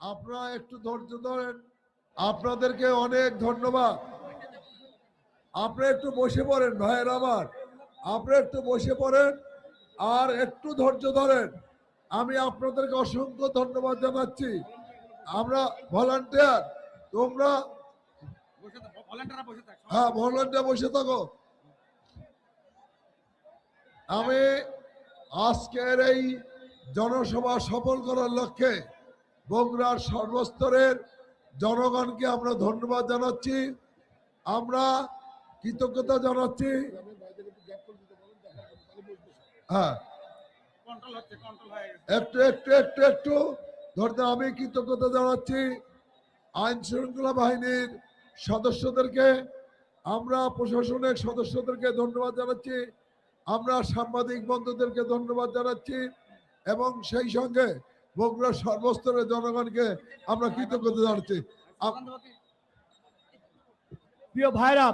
আপনারা একটু ধৈর্য ধরেন। আপনাদেরকে অনেক ধন্যবাদ। আপনারা একটু বসে পড়েন ভাইয়ের আমার। আপনারা একটু বসে পড়েন আর একটু ধৈর্য ধরেন। আমি আপনাদেরকে অসংখ্য ধন্যবাদ জানাচ্ছি। আমরা ভলান্টিয়ার তোমরা হ্যাঁ ভলান্টিয়ার বসে থাকো। আমি আজকের এই জনসভা সফল করার লক্ষ্যে বগুড়ার সর্বস্তরের জনগণকে আমরা ধন্যবাদ জানাচ্ছি। আমরা কৃতজ্ঞতা জানাচ্ছি। হ্যাঁ। একটু একটু একটু একটু ধরতে আমি কৃতজ্ঞতা জানাচ্ছি আইন শৃঙ্খলা বাহিনীর সদস্যদেরকে। আমরা প্রশাসনের সদস্যদেরকে ধন্যবাদ জানাচ্ছি। আমরা সাংবাদিক বন্ধুদেরকে ধন্যবাদ জানাচ্ছি। এবং সেই সঙ্গে বগুড়ার সর্বস্তরের জনগণকে আমরা কৃতজ্ঞতা জানাচ্ছি। প্রিয় ভাইরা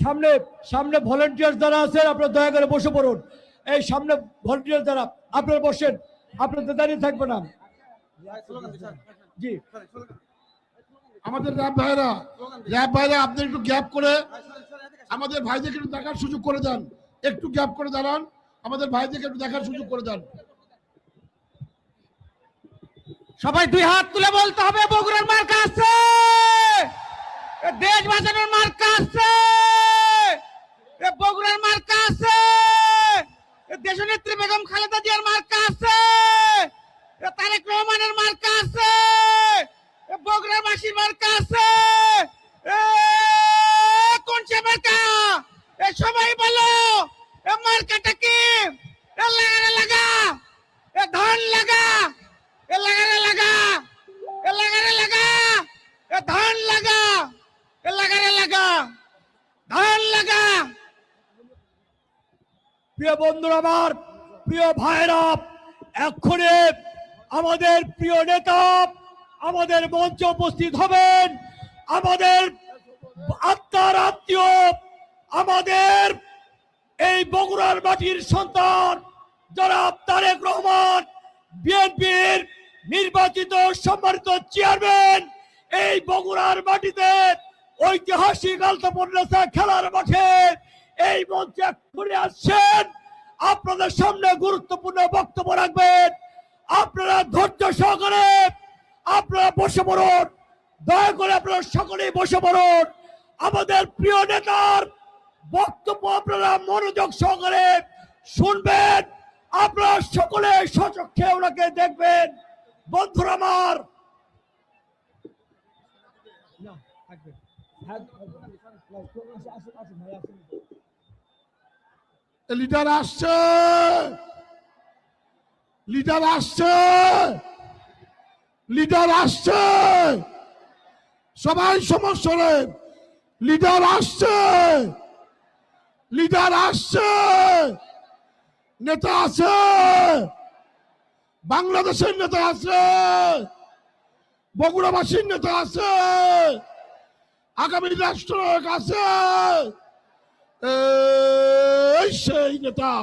সামনে সামনে ভলেন্টিয়ার যারা আছেন আপনারা দয়া করে বসে পড়ুন। এই সামনে ভলেন্টিয়ার যারা আপনারা বসেন। আপনাদের দাঁড়িয়ে থাকবে না। জি। আমাদের র্যাব ভাইরা র্যাব ভাইরা আপনি একটু গ্যাপ করে আমাদের ভাইদেরকে একটু দেখার সুযোগ করে দেন। একটু গ্যাপ করে দাঁড়ান। আমাদের ভাইদেরকে একটু দেখার সুযোগ করে দেন। সবাই দুই হাত তুলে বলতে হবে, বগুড়ার মার্কা আছে দেশ বাঁচানোর মার্কা আছে বগুড়ার মার্কা আছে দেশনেত্রী বেগম খালেদা জিয়ার মার্কা আছে তারেক রহমানের মার্কা আছে বগুড়ার মাসির মার্কা আছে কোন সে মার্কা? সবাই বলো মার্কাটা কি? লাগা লাগা এ ধান লাগা এ লাগা রে লাগা এ লাগা রে লাগা এ ধান লাগা এ লাগা রে লাগা ধান লাগা প্রিয় বন্ধুরা আমার প্রিয় ভাইরা এক্ষণে আমাদের প্রিয় নেতা, আমাদের মঞ্চে উপস্থিত হবেন আমাদের আত্মার আত্মীয়, আমাদের এই বগুড়ার মাটির সন্তান জনাব তারেক রহমান, বিএনপির নির্বাচিত সম্মানিত চেয়ারম্যান, এই বগুড়ার মাটিতে ঐতিহাসিক আলতাপন্নাসা খেলার মাঠে এই মঞ্চে ঘুরে আসছেন। আপনাদের সামনে গুরুত্বপূর্ণ বক্তব্য রাখবেন। আপনারা ধৈর্য সহকারে আপনারা বসে পড়ুন। দয়া করে আপনারা সকলেই বসে পড়ুন। আমাদের প্রিয় নেতার বক্তব্য আপনারা মনোযোগ সহকারে শুনবেন। আপনারা সকলে সচক্ষে ওনাকে দেখবেন। বন্ধুরা আমার লিডার আসছে। লিডার আসছে। লিডার আসছে। সবাই সমস্যা লিডার আসছে। লিডার আসছে। নেতা আছে। বাংলাদেশের নেতা আছে। বগুড়াবাসীর নেতা আছে। আগামী রাষ্ট্রনায়ক আছে। সেই নেতা,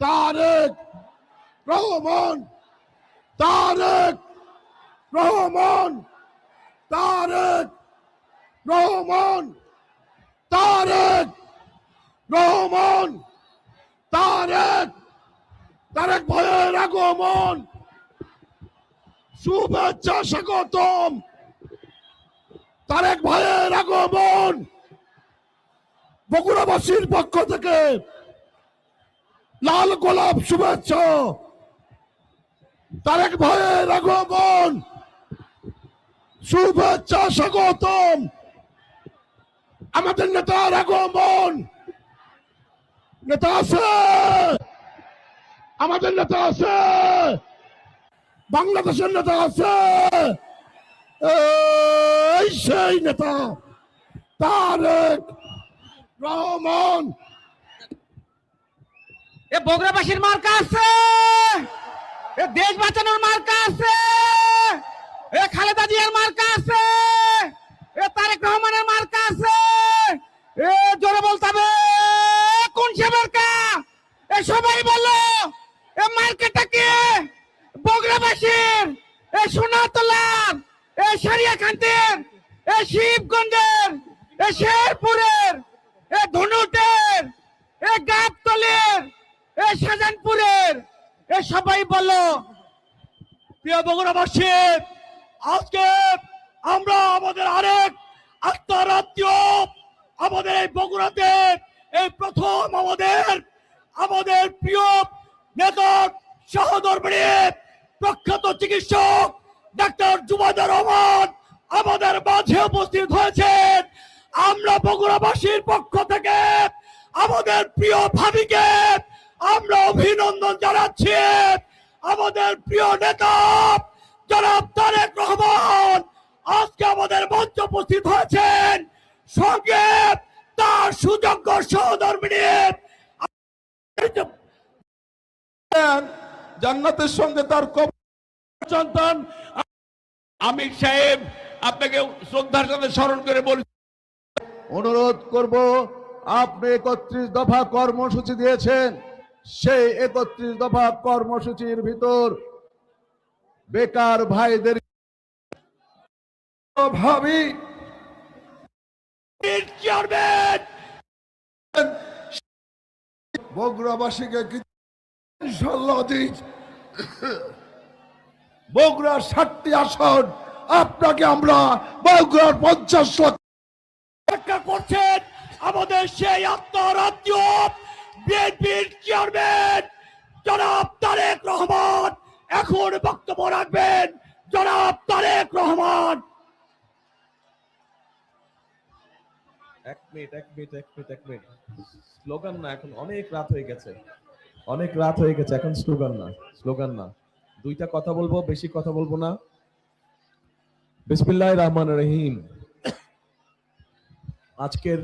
তারেক রহমান তারেক রহমান তারেক রহমান তারেক রহমান, তারেক তারেক ভয়ের আগমন। শুভেচ্ছা স্বাগতম। তারেক ভয়ের আগমন। বগুড়াবাসীর পক্ষ থেকে লাল গোলাপ শুভেচ্ছা। তারেক ভয়ের আগমন। শুভেচ্ছা, স্বাগতম। আমাদের নেতার আগমন। নেতা আছে। আমাদের নেতা আছে। বাংলাদেশের নেতা আছে। এই সেই নেতা, তারেক রহমান! এ বগুড়াবাসীর মার্কা আছে! এ দেশ বাঁচানোর মার্কা আছে! এ খালেদা জিয়ার মার্কা আছে! এ তারেক রহমানের মার্কা আছে! এ জোরে বলতে কোন সে মার্কা? এ সবাই বলো এ মার্কাটা কি? বগুড়াবাসীর, এ সোনাতলা, এ সারিয়াকান্তের এ শিবগঞ্জের, এ শেরপুরের এ ধনুটের, এ গাবতলের, এ শাহজাহানপুরের এ সবাই বলো। প্রিয় বগুড়াবাসী, আজকে আমরা আমাদের আরেক আত্মারাত্মীয় আমাদের এই বগুড়াতে এই প্রথম আমাদের আমাদের প্রিয় নেতা সহধর্মিনী প্রখ্যাত চিকিৎসক ডাক্তার জুবাইদুর রহমান আমাদের মাঝে উপস্থিত হয়েছেন। আমরা বগুড়াবাসীর পক্ষ থেকে আমাদের প্রিয় ভাবিকে আমরা অভিনন্দন জানাচ্ছি। আমাদের প্রিয় নেতা জনাব তারেক রহমান আজকে আমাদের মঞ্চে উপস্থিত হয়েছেন। সঙ্গে তার সুযোগ্য সহধর্মিনী জান্নাতের সঙ্গে তার সন্তান। আমির সাহেব আপনাকে শ্রদ্ধার সাথে স্মরণ করে বলি অনুরোধ করব আপনি একত্রিশ দফা কর্মসূচি দিয়েছেন সেই একত্রিশ দফা কর্মসূচির ভিতর বেকার ভাইদের ভাবি বগুড়াবাসীকে বগুড়ার ষাটটি আসন আপনাকে আমরা বগুড়ার পঞ্চাশ লক্ষ ব্যাখ্যা করছেন আমাদের সেই আত্মরাজ্য বিএনপির চেয়ারম্যান জনাব তারেক রহমান। এখন বক্তব্য রাখবেন জনাব তারেক রহমান। এক মিনিট এক মিনিট এক মিনিট এক মিনিট। স্লোগান না, এখন অনেক রাত হয়ে গেছে। অনেক রাত হয়ে গেছে, এখন স্লোগান না স্লোগান না। দুইটা কথা বলব, বেশি কথা বলব না। বিসমিল্লাহ রহমান রহিম। আজকের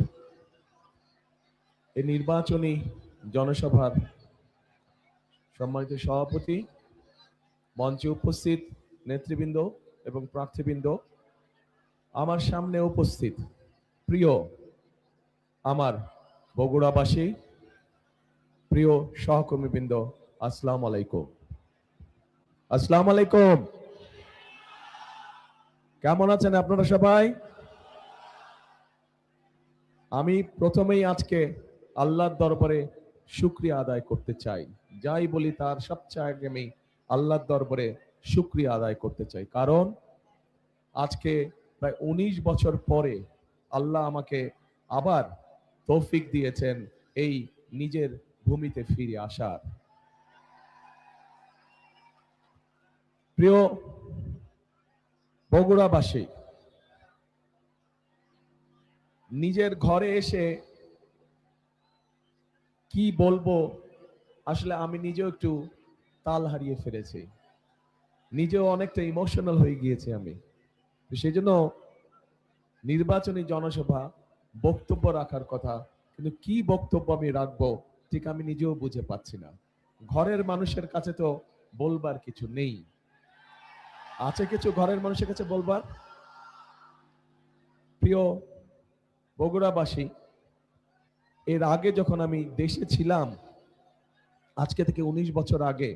এই নির্বাচনী জনসভার সম্মানিত সভাপতি, মঞ্চে উপস্থিত নেতৃবৃন্দ এবং প্রার্থীবৃন্দ, আমার সামনে উপস্থিত প্রিয় আমার বগুড়াবাসী, প্রিয় সহকর্মীবৃন্দ, আসসালাম আলাইকুম। আসসালাম আলাইকুম। কেমন আছেন আপনারা সবাই? আমি প্রথমেই আজকে আল্লাহর দরবারে শুক্রিয়া আদায় করতে চাই। যাই বলি তার সবচেয়ে আগে আমি আল্লাহর দরবারে শুক্রিয়া আদায় করতে চাই। কারণ আজকে প্রায় উনিশ বছর পরে আল্লাহ আমাকে আবার তৌফিক দিয়েছেন এই নিজের ভূমিতে ফিরে আসার। প্রিয় বগুড়াবাসী নিজের ঘরে এসে কি বলব? আসলে আমি নিজেও একটু তাল হারিয়ে ফেলেছি। নিজেও অনেকটা ইমোশনাল হয়ে গিয়েছি আমি। সেই জন্য নির্বাচনী জনসভা বক্তব্য রাখার কথা, কিন্তু কি বক্তব্য আমি রাখব ঠিক আমি নিজেও বুঝে পাচ্ছি না। ঘরের মানুষের কাছে তো বলবার কিছু নেই। আছে কিছু ঘরের মানুষের কাছে বলবার? প্রিয় বগুড়াবাসী, এর আগে যখন আমি দেশে ছিলাম, আজকে থেকে উনিশ বছর আগে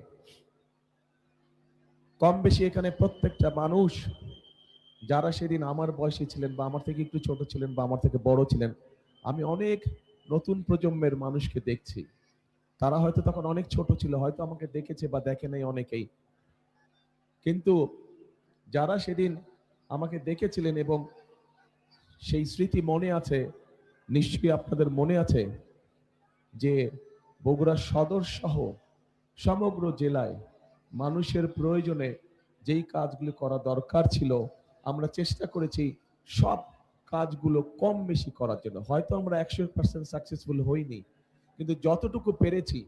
কম বেশি এখানে প্রত্যেকটা মানুষ, যারা সেদিন আমার বয়সী ছিলেন বা আমার থেকে একটু ছোট ছিলেন বা আমার থেকে বড় ছিলেন, আমি অনেক নতুন প্রজন্মের মানুষকে দেখছি। তারা হয়তো তখন অনেক ছোট ছিল, হয়তো আমাকে দেখেছে বা দেখে নাই অনেকেই। কিন্তু যারা সেদিন আমাকে দেখেছিলেন এবং সেই স্মৃতি মনে আছে? নিশ্চয়ই আপনাদের মনে আছে যে বগুড়া সদর সহ সমগ্র জেলায় মানুষের প্রয়োজনে যেই কাজগুলো করা দরকার ছিল, আমরা চেষ্টা করেছি সব কাজগুলো কম বেশি করার জন্য। হয়তো আমরা একশো পার্সেন্ট সাকসেসফুল হইনি, কিন্তু যতটুকু পেরেছি,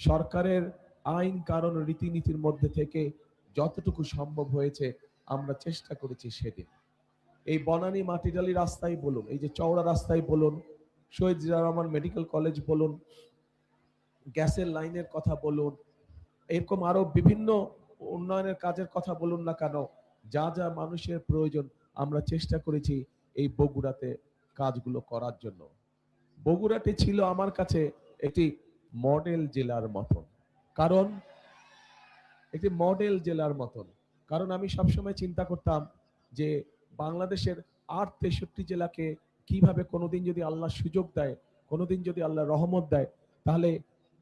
সরকারের আইন, কারণ, রীতিনীতির মধ্যে থেকে যতটুকু সম্ভব হয়েছে, আমরা চেষ্টা করেছি সেদিন। এই বনানী মাটিডালি রাস্তায় বলুন, এই যে চওড়া রাস্তায় বলুন, শহীদ জিয়া রহমান মেডিকেল কলেজ বলুন, গ্যাসের লাইনের কথা বলুন, এরকম আরও বিভিন্ন উন্নয়নের কাজের কথা বলুন না কেন, যা যা মানুষের প্রয়োজন, আমরা চেষ্টা করেছি এই বগুড়াতে কাজগুলো করার জন্য। বগুড়াটি ছিল আমার কাছে একটি মডেল জেলার মতন, কারণ একটি মডেল জেলার মতন, কারণ আমি সবসময় চিন্তা করতাম যে বাংলাদেশের আট তেষট্টি জেলাকে কীভাবে কোনোদিন যদি আল্লাহ সুযোগ দেয়, কোনোদিন যদি আল্লাহ রহমত দেয়, তাহলে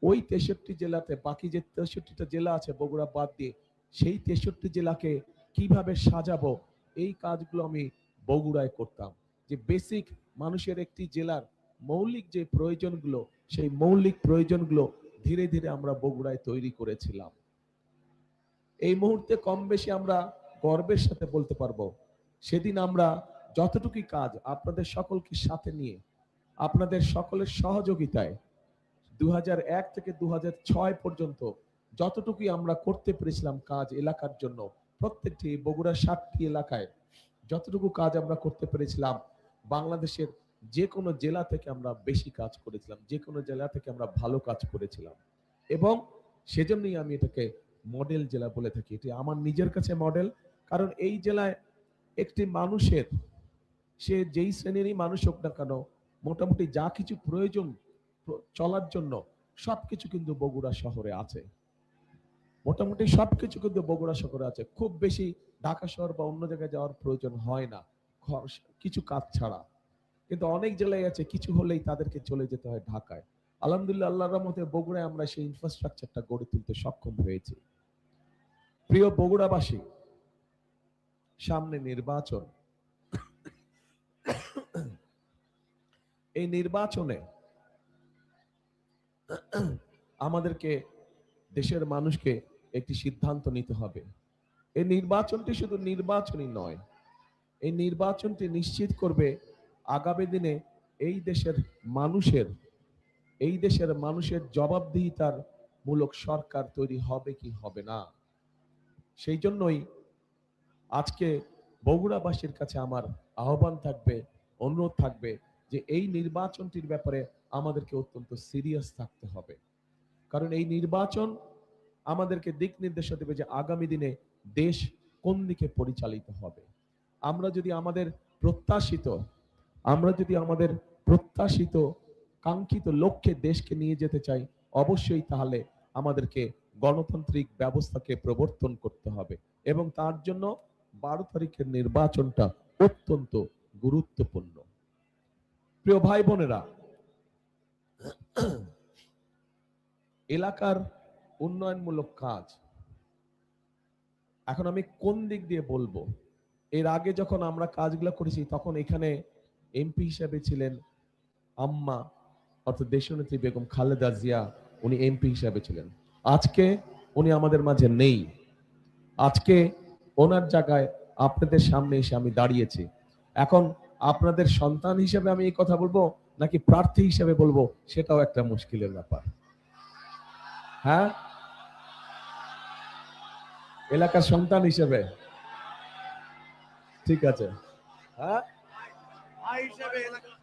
ওই তেষট্টি জেলাতে বাকি যে তেষট্টিটা জেলা আছে বগুড়া বাদ দিয়ে, সেই তেষট্টি জেলাকে কীভাবে সাজাবো, এই কাজগুলো আমি বগুড়ায় করতাম। যে বেসিক মানুষের একটি জেলার মৌলিক যে প্রয়োজনগুলো, সেই মৌলিক প্রয়োজনগুলো ধীরে ধীরে আমরা বগুড়ায় তৈরি করেছিলাম। এই মুহূর্তে কম বেশি আমরা গর্বের সাথে বলতে পারব সেদিন আমরা যতটুকু কাজ আপনাদের সকলকে সাথে নিয়ে, আপনাদের সকলের সহযোগিতায় দু এক থেকে দু হাজার ছয় পর্যন্ত যতটুকুই আমরা করতে পেরেছিলাম কাজ এলাকার জন্য, প্রত্যেকটি বগুড়া সাতটি এলাকায় যতটুকু কাজ আমরা করতে পেরেছিলাম, বাংলাদেশের যে কোনো জেলা থেকে আমরা বেশি কাজ করেছিলাম যে কোনো জেলা থেকে আমরা ভালো কাজ করেছিলাম। এবং সেজন্যই আমি এটাকে মডেল জেলা বলে থাকি। এটি আমার নিজের কাছে মডেল, কারণ এই জেলায় একটি মানুষের, সে যেই শ্রেণীরই মানুষ হোক না কেন, মোটামুটি যা কিছু প্রয়োজন চলার জন্য সবকিছু কিন্তু বগুড়া শহরে আছে। মোটামুটি সবকিছু কিন্তু বগুড়া শহরে আছে। খুব বেশি ঢাকা শহর বা অন্য জায়গায় যাওয়ার প্রয়োজন হয় না কিছু কাজ ছাড়া। কিন্তু অনেক জেলায় আছে, কিছু হলেই তাদেরকে চলে যেতে হয় ঢাকায়। আলহামদুলিল্লাহ, আল্লাহর রহমতে বগুড়ায় আমরা সেই ইনফ্রাস্ট্রাকচারটা গড়ে তুলতে সক্ষম হয়েছি। প্রিয় বগুড়াবাসী সামনে নির্বাচন। এই নির্বাচনে আমাদেরকে, দেশের মানুষকে একটি সিদ্ধান্ত নিতে হবে। এই নির্বাচনটি শুধু নির্বাচনই নয়, এই নির্বাচনটি নিশ্চিত করবে আগামী দিনে এই দেশের মানুষের, এই দেশের মানুষের জবাবদিহিতার মূলক সরকার তৈরি হবে কি হবে না। সেই জন্যই আজকে বগুড়াবাসীর কাছে আমার আহ্বান থাকবে, অনুরোধ থাকবে যে এই নির্বাচনটির ব্যাপারে আমাদেরকে অত্যন্ত সিরিয়াস থাকতে হবে। কারণ এই নির্বাচন আমাদেরকে দিক নির্দেশনা দেবে যে আগামী দিনে দেশ কোন দিকে পরিচালিত হবে। আমরা যদি আমাদের প্রত্যাশিত, আমরা যদি আমাদের প্রত্যাশিত, কাঙ্ক্ষিত লক্ষ্যে দেশকে নিয়ে যেতে চাই, অবশ্যই তাহলে আমাদেরকে গণতান্ত্রিক ব্যবস্থাকে প্রবর্তন করতে হবে এবং তার জন্য বারো তারিখের নির্বাচনটা অত্যন্ত গুরুত্বপূর্ণ। প্রিয় ভাই বোনেরা, এলাকার উন্নয়নমূলক কাজ, এখন আমি কোন দিক দিয়ে বলব? এর আগে যখন আমরা কাজগুলো করেছি, তখন এখানে এমপি হিসাবে ছিলেন আম্মা, অর্থাৎ দেশনেত্রী বেগম খালেদা জিয়া, উনি এমপি হিসাবে ছিলেন। আজকে উনি আমাদের মাঝে নেই। আজকে ওনার জায়গায় আপনাদের সামনে এসে আমি দাঁড়িয়েছি। এখন আপনাদের সন্তান হিসেবে আমি এই কথা বলব, নাকি প্রার্থী হিসেবে বলব, সেটাও একটা মুশকিলের ব্যাপার। হ্যাঁ? এলাকার সন্তান হিসেবে। ঠিক আছে। হ্যাঁ?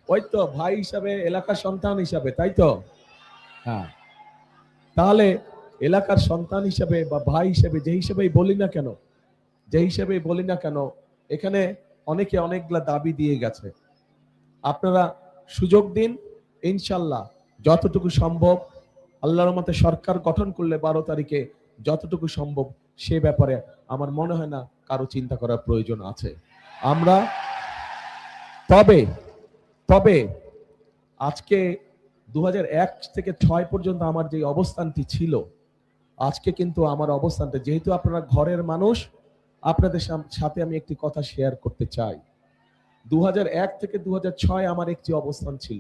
ওই তো, ভাই হিসাবে, এলাকার সন্তান হিসাবে, তাই তো? হ্যাঁ। তাহলে এলাকার সন্তান হিসাবে বা ভাই হিসেবে, যে হিসেবেই বলি না কেন যে হিসেবেই বলি না কেন, এখানে অনেকে অনেকগুলা দাবি দিয়ে গেছে। আপনারা সুযোগ দিন, ইনশাল্লাহ যতটুকু সম্ভব, আল্লাহর মতে সরকার গঠন করলে বারো তারিখে যতটুকু সম্ভব সে ব্যাপারে আমার মনে হয় না কারও চিন্তা করার প্রয়োজন আছে। আমরা তবে তবে আজকে দু হাজার এক থেকে ছয় পর্যন্ত আমার যে অবস্থানটি ছিল, আজকে কিন্তু আমার অবস্থানটা, যেহেতু আপনারা ঘরের মানুষ আপনাদের সাথে আমি একটি কথা শেয়ার করতে চাই। দু হাজার এক থেকে দু হাজার ছয় আমার একটি অবস্থান ছিল।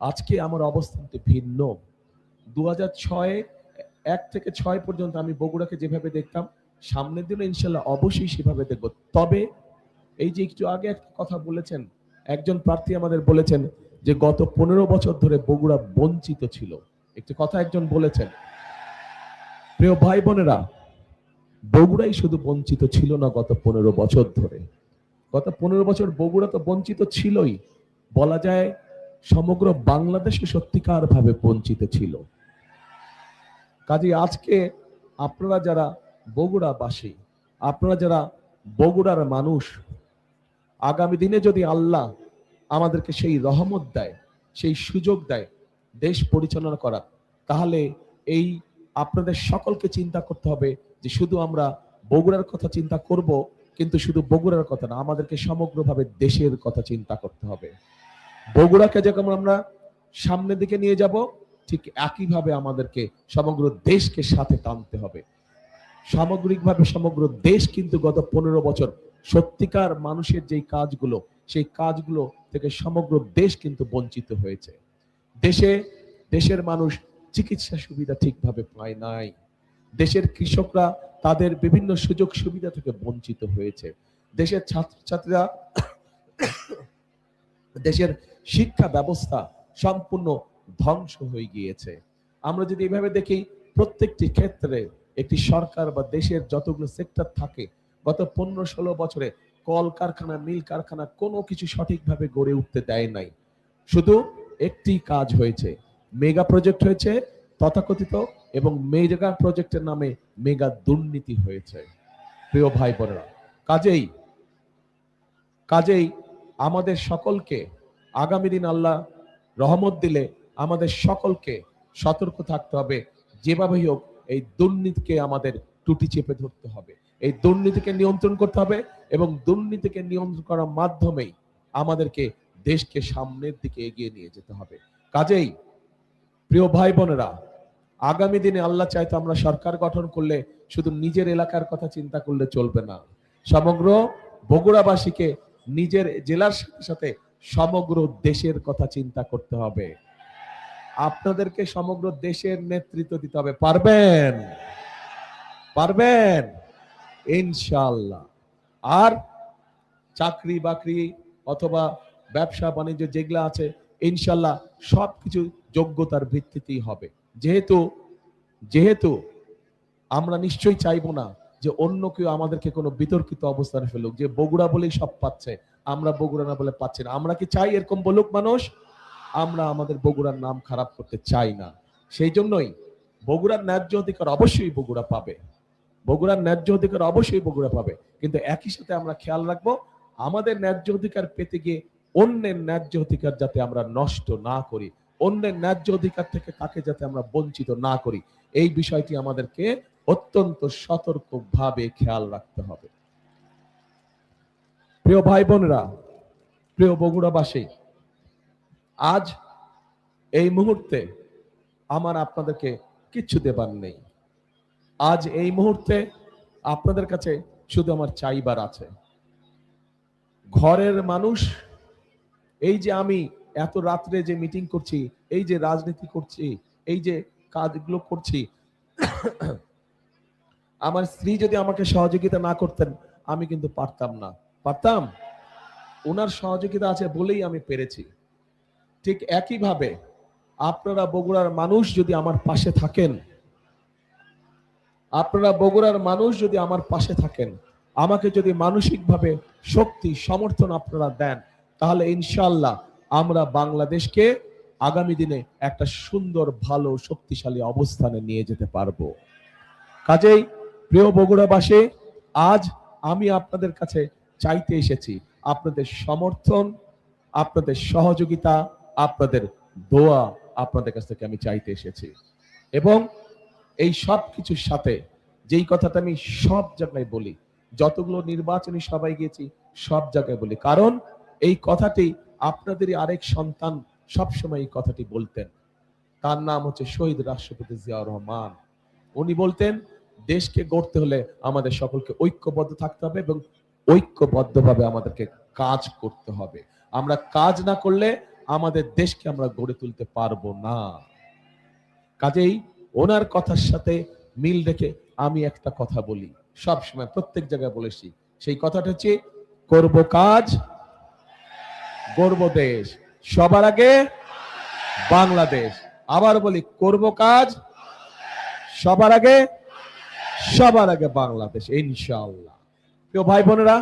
আজকে আমার অবস্থানটি ভিন্ন। দু ছয় এক থেকে ছয় পর্যন্ত আমি বগুড়াকে যেভাবে দেখতাম, সামনের দিনে ইনশাল্লাহ অবশ্যই সেভাবে দেখব। তবে এই যে একটু আগে একটা কথা বলেছেন, একজন প্রার্থী আমাদের বলেছেন যে গত পনেরো বছর ধরে বগুড়া বঞ্চিত ছিল। একটি কথা একজন বলেছেন। প্রিয় ভাই বোনেরা বগুড়াই শুধু বঞ্চিত ছিল না গত পনেরো বছর ধরে? গত পনেরো বছর বগুড়া তো বঞ্চিত ছিলই। বলা যায় সমগ্র বাংলাদেশে সত্যিকার ভাবে বঞ্চিত ছিল। কাজে আজকে আপনারা যারা বগুড়াবাসী, আপনারা যারা বগুড়ার মানুষ, আগামী দিনে যদি আল্লাহ আমাদেরকে সেই রহমত দেয়, সেই সুযোগ দেয়, দেশ পরিচালনা করার, তাহলে এই আপনাদের সকলকে চিন্তা করতে হবে যে শুধু আমরা বগুড়ার কথা চিন্তা করব, কিন্তু শুধু বগুড়ার কথা না, আমাদেরকে সমগ্রভাবে দেশের কথা চিন্তা করতে হবে। বগুড়াকে যখন আমরা সামনের দিকে নিয়ে যাব, ঠিক একইভাবে আমাদেরকে সমগ্র দেশকে সাথে টানতে হবে। সামগ্রিকভাবে সমগ্র দেশ কিন্তু গত পনেরো বছর সত্যিকার মানুষের যেই কাজগুলো, সেই কাজগুলো থেকে সমগ্র দেশ কিন্তু বঞ্চিত হয়েছে। দেশে, দেশের মানুষ চিকিৎসা সুবিধা ঠিকভাবে পায় নাই। দেশের কৃষকরা তাদের বিভিন্ন সুযোগ সুবিধা থেকে বঞ্চিত হয়েছে। দেশের ছাত্রছাত্রীরা দেশের শিক্ষা ব্যবস্থা সম্পূর্ণ ধ্বংস হয়ে গিয়েছে। আমরা যদি এভাবে দেখি, প্রত্যেকটি ক্ষেত্রে একটি সরকার বা দেশের যতগুলো সেক্টর থাকে, গত পনেরো ষোলো বছরে কল কারখানা, মিল কারখানা কোনো কিছু সঠিকভাবে গড়ে উঠতে দেয় নাই। শুধু একটি কাজ হয়েছে মেগা প্রজেক্ট হয়েছে, তথাকথিত এবং মেগা প্রজেক্টের নামে মেগা দুর্নীতি হয়েছে। প্রিয় ভাই বোনেরা, কাজেই কাজেই আমাদের সকলকে আগামী দিন আল্লাহ রহমত দিলে আমাদের সকলকে সতর্ক থাকতে হবে। যেভাবেই হোক, এই দুর্নীতিকে আমাদের টুটি চেপে ধরতে হবে। এই দুর্নীতিকে নিয়ন্ত্রণ করতে হবে এবং দুর্নীতিকে নিয়ন্ত্রণ করার মাধ্যমেই আমাদেরকে দেশকে সামনের দিকে এগিয়ে নিয়ে যেতে হবে। কাজেই, প্রিয় ভাই বোনেরা আগামী দিনে আল্লাহ চাইতো আমরা সরকার গঠন করলে শুধু নিজের এলাকার কথা চিন্তা করলে চলবে না। সমগ্র বগুড়াবাসীকে নিজের জেলার সাথে সাথে সমগ্র দেশের কথা চিন্তা করতে হবে। আপনাদেরকে সমগ্র দেশের নেতৃত্ব দিতে হবে। পারবেন? পারবেন? ইনশাল্লাহ আর চাকরি বাকরি অথবা ব্যবসা বাণিজ্য যেগুলো আছে ইনশাল্লাহ সবকিছু যোগ্যতার ভিত্তিতেই হবে। যেহেতু যেহেতু আমরা নিশ্চয়ই চাইব না যে অন্য কেউ আমাদেরকে কোনো বিতর্কিত অবস্থানে ফেলুক, যে বগুড়া বলেই সব পাচ্ছে, আমরা বগুড়া না বলে পাচ্ছি না। আমরা কি চাই এরকম বলুক মানুষ? আমরা আমাদের বগুড়ার নাম খারাপ করতে চাই না। সেই জন্যই বগুড়ার ন্যায্য অধিকার অবশ্যই বগুড়া পাবে। বগুড়ার ন্যায্য অধিকার অবশ্যই বগুড়া পাবে। কিন্তু একই সাথে আমরা খেয়াল রাখব, আমাদের ন্যায্য অধিকার পেতে গিয়ে অন্যের ন্যায্য অধিকার যাতে আমরা নষ্ট না করি অন্যের ন্যায্য অধিকার থেকে তাকে যাতে আমরা বঞ্চিত না করি? এই বিষয়টি আমাদেরকে অত্যন্ত সতর্কভাবে খেয়াল রাখতে হবে। প্রিয় ভাই বোনেরা, প্রিয় বগুড়াবাসী, আজ এই মুহূর্তে আমার আপনাদেরকে কিচ্ছু দেবার নেই। আজ এই মুহূর্তে আপনাদের কাছে শুধু আমার চাইবার আছে। ঘরের মানুষ, এই যে আমি এত রাত্রে যে মিটিং করছি, এই যে রাজনীতি করছি, এই যে কাজগুলো করছি, আমার স্ত্রী যদি আমাকে সহযোগিতা না করতেন, আমি কিন্তু পারতাম না। পারতাম? ওনার সহযোগিতা আছে বলেই আমি পেরেছি। ঠিক একইভাবে আপনারা বগুড়ার মানুষ যদি আমার পাশে থাকেন, আপনারা বগুড়ার মানুষ যদি আমার পাশে থাকেন, আমাকে যদি মানসিকভাবে শক্তি, সমর্থন আপনারা দেন, তাহলে ইনশাল্লাহ আমরা বাংলাদেশকে আগামী দিনে একটা সুন্দর, ভালো, শক্তিশালী অবস্থানে নিয়ে যেতে পারব। কাজেই, প্রিয় বগুড়াবাসী, আজ আমি আপনাদের কাছে চাইতে এসেছি আপনাদের সমর্থন, আপনাদের সহযোগিতা, আপনাদের দোয়া আপনাদের কাছ থেকে আমি চাইতে এসেছি। এবং এই সব কিছুর সাথে, যেই কথাটা আমি সব জায়গায় বলি, যতগুলো নির্বাচনী সবাই গিয়েছি, সব জায়গায় বলি। কারণ, এই কথাটি আপনাদেরই আরেক সন্তান সবসময় এই কথাটি বলতেন। তার নাম হচ্ছে শহীদ রাষ্ট্রপতি জিয়াউর রহমান। উনি বলতেন, দেশকে গড়তে হলে আমাদের সকলকে ঐক্যবদ্ধ থাকতে হবে এবং ঐক্যবদ্ধভাবে আমাদেরকে কাজ করতে হবে। আমরা কাজ না করলে আমাদের দেশকে আমরা গড়ে তুলতে পারব না। কাজেই ওনার কথার সাথে মিল রেখে আমি একটা কথা বলি। সব সময় প্রত্যেক জায়গায় বলেছি, সেই কথাটা হচ্ছে, করব কাজ গর্ব দেশ। সবার আগে বাংলাদেশ। আবার বলি, করব কাজ। সবার আগে সবার আগে বাংলাদেশ, ইনশাআল্লাহ। প্রিয় ভাই বোনেরা,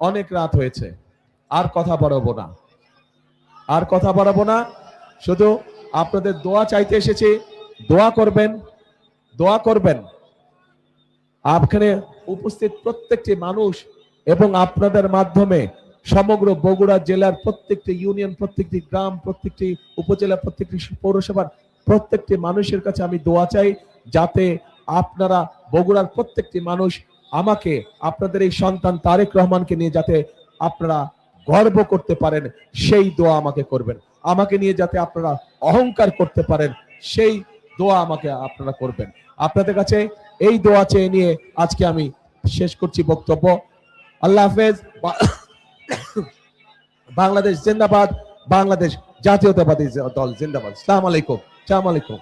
অনেক রাত হয়েছে, আর কথা বাড়াবো না। আর কথা বাড়াবো না, শুধু আপনাদের দোয়া চাইতে এসেছি। দোয়া করবেন দোয়া করবেন। আপনার উপস্থিত প্রত্যেকটি মানুষ এবং আপনাদের মাধ্যমে সমগ্র বগুড়া জেলার প্রত্যেকটি ইউনিয়ন, প্রত্যেকটি গ্রাম, প্রত্যেকটি উপজেলা, প্রত্যেকটি পৌরসভার প্রত্যেকটি মানুষের কাছে আমি দোয়া চাই যাতে আপনারা বগুড়ার প্রত্যেকটি মানুষ আমাকে, আপনাদের এই সন্তান তারেক রহমানকে নিয়ে যাতে আপনারা গর্ব করতে পারেন, সেই দোয়া আমাকে করবেন। আমাকে নিয়ে যাতে আপনারা অহংকার করতে পারেন, সেই দোয়া আমাকে আপনারা করবেন। আপনাদের কাছে এই দোয়া চেয়ে নিয়ে আজকে আমি শেষ করছি বক্তব্য। আল্লাহ হাফেজ। বাংলাদেশ জিন্দাবাদ বাংলাদেশ জাতীয়তাবাদী দল জিন্দাবাদ। সালাম আলাইকুম সালাম আলাইকুম।